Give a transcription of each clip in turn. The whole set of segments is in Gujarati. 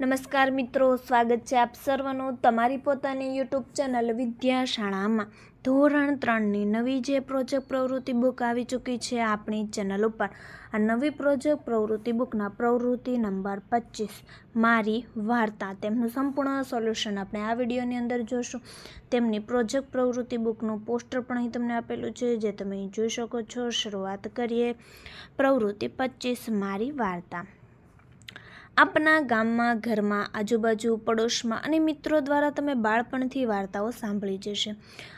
નમસ્કાર મિત્રો, સ્વાગત છે આપ સર્વનું તમારી પોતાની યુટ્યુબ ચેનલ વિદ્યાશાળામાં. ધોરણ ત્રણની નવી જે પ્રોજેક્ટ પ્રવૃત્તિ બુક આવી ચૂકી છે આપણી ચેનલ ઉપર. આ નવી પ્રોજેક્ટ પ્રવૃત્તિ બુકના પ્રવૃત્તિ નંબર પચીસ. મારી વાર્તા, તેમનું સંપૂર્ણ સોલ્યુશન આપણે આ વિડીયોની અંદર જોશું. તેમની પ્રોજેક્ટ પ્રવૃત્તિ બુકનું પોસ્ટર પણ અહીં તમને આપેલું છે, જે તમે જોઈ શકો છો. શરૂઆત કરીએ. પ્રવૃત્તિ પચીસ, મારી વાર્તા. આપના ગામમાં, ઘરમાં, આજુબાજુ, પડોશમાં અને મિત્રો દ્વારા તમે બાળપણથી વાર્તાઓ સાંભળી જશે.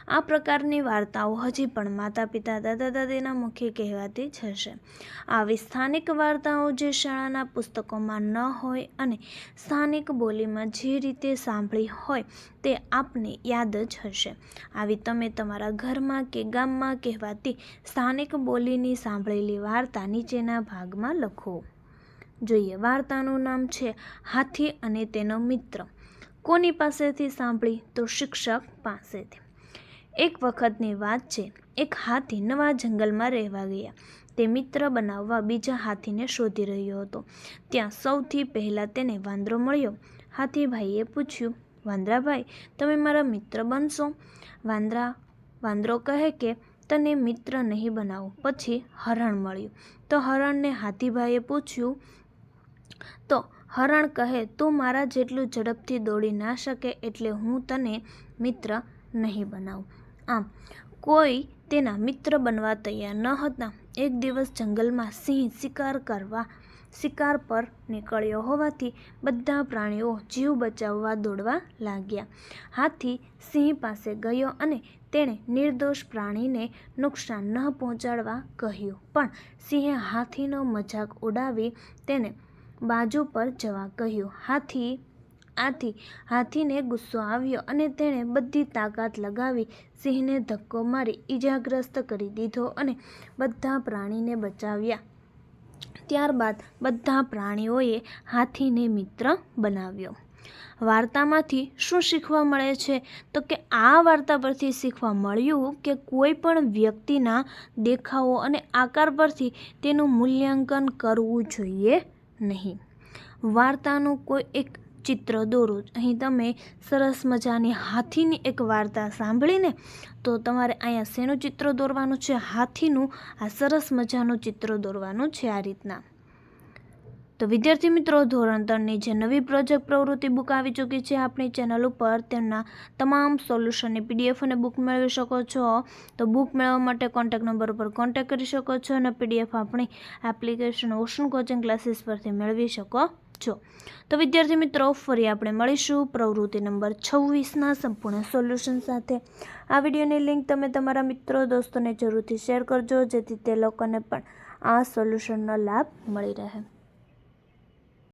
આ પ્રકારની વાર્તાઓ હજી પણ માતા પિતા દાદા, દાદીના મુખે કહેવાતી જ હશે. આવી સ્થાનિક વાર્તાઓ જે શાળાના પુસ્તકોમાં ન હોય અને સ્થાનિક બોલીમાં જે રીતે સાંભળી હોય તે આપને યાદ જ હશે. આવી તમે તમારા ઘરમાં કે ગામમાં કહેવાતી સ્થાનિક બોલીની સાંભળેલી વાર્તા નીચેના ભાગમાં લખો. જોઈએ, વાર્તાનું નામ છે હાથી અને તેનો મિત્ર. કોની પાસેથી સાંભળી? તો શિક્ષક પાસેથી. એક વખતની વાત છે, એક હાથી નવા જંગલમાં રહેવા ગયા. તે મિત્ર બનાવવા બીજા હાથીને શોધી રહ્યો હતો. ત્યાં સૌથી પહેલાં તેને વાંદરો મળ્યો. હાથીભાઈએ પૂછ્યું, વાંદરાભાઈ, તમે મારા મિત્ર બનશો? વાંદરા, વાંદરો કહે કે, તને મિત્ર નહીં બનાવું. પછી હરણ મળ્યું. તો હરણને હાથીભાઈએ પૂછ્યું તો હરણ કહે, તું મારા જેટલું ઝડપથી દોડી ના શકે એટલે હું તને મિત્ર નહીં બનાવું. આમ, કોઈ તેના મિત્ર બનવા તૈયાર ન હતા. એક દિવસ જંગલમાં સિંહ શિકાર કરવા, શિકાર પર નીકળ્યો હોવાથી બધા પ્રાણીઓ જીવ બચાવવા દોડવા લાગ્યા. હાથી સિંહ પાસે ગયો અને તેણે નિર્દોષ પ્રાણીને નુકસાન ન પહોંચાડવા કહ્યું. પણ સિંહે હાથીનો મજાક ઉડાવી તેને બાજુ પર જવા કહ્યું. હાથી, આથી, હાથીને ગુસ્સો આવ્યો અને તેણે બધી તાકાત લગાવી, સિંહને ધક્કો મારી, ઈજાગ્રસ્ત કરી દીધો અને બધા પ્રાણીને બચાવ્યા. ત્યારબાદ બધા પ્રાણીઓએ હાથીને મિત્ર બનાવ્યો. વાર્તામાંથી શું શીખવા મળે છે? તો કે આ વાર્તા પરથી શીખવા મળ્યું કે કોઈ પણ વ્યક્તિના દેખાવો અને આકાર પરથી તેનું મૂલ્યાંકન કરવું જોઈએ. નહીં. વાર્તાનું કોઈ એક ચિત્ર દોરો. અહીં તમે સરસ મજાની હાથીની એક વાર્તા સાંભળીને તો તમારે અહીંયા શેનું ચિત્ર દોરવાનું છે? હાથીનું આ સરસ મજાનું ચિત્ર દોરવાનું છે આ રીતના. તો વિદ્યાર્થી મિત્રો, ધોરણ ત્રણની જે નવી પ્રોજેક્ટ પ્રવૃત્તિ બુક આવી ચૂકી છે આપણી ચેનલ ઉપર, તેમના તમામ સોલ્યુશનની પીડીએફ અને બુક મેળવી શકો છો. તો બુક મેળવવા માટે કોન્ટેક્ટ નંબર ઉપર કોન્ટેક્ટ કરી શકો છો અને પીડીએફ આપણી એપ્લિકેશન ઓશન કોચિંગ ક્લાસીસ પરથી મેળવી શકો છો. તો વિદ્યાર્થી મિત્રો, ફરી આપણે મળીશું પ્રવૃત્તિ નંબર છવ્વીસના સંપૂર્ણ સોલ્યુશન સાથે. આ વિડીયોની લિંક તમે તમારા મિત્રો, દોસ્તોને જરૂરથી શેર કરજો, જેથી તે લોકોને પણ આ સોલ્યુશનનો લાભ મળી રહે.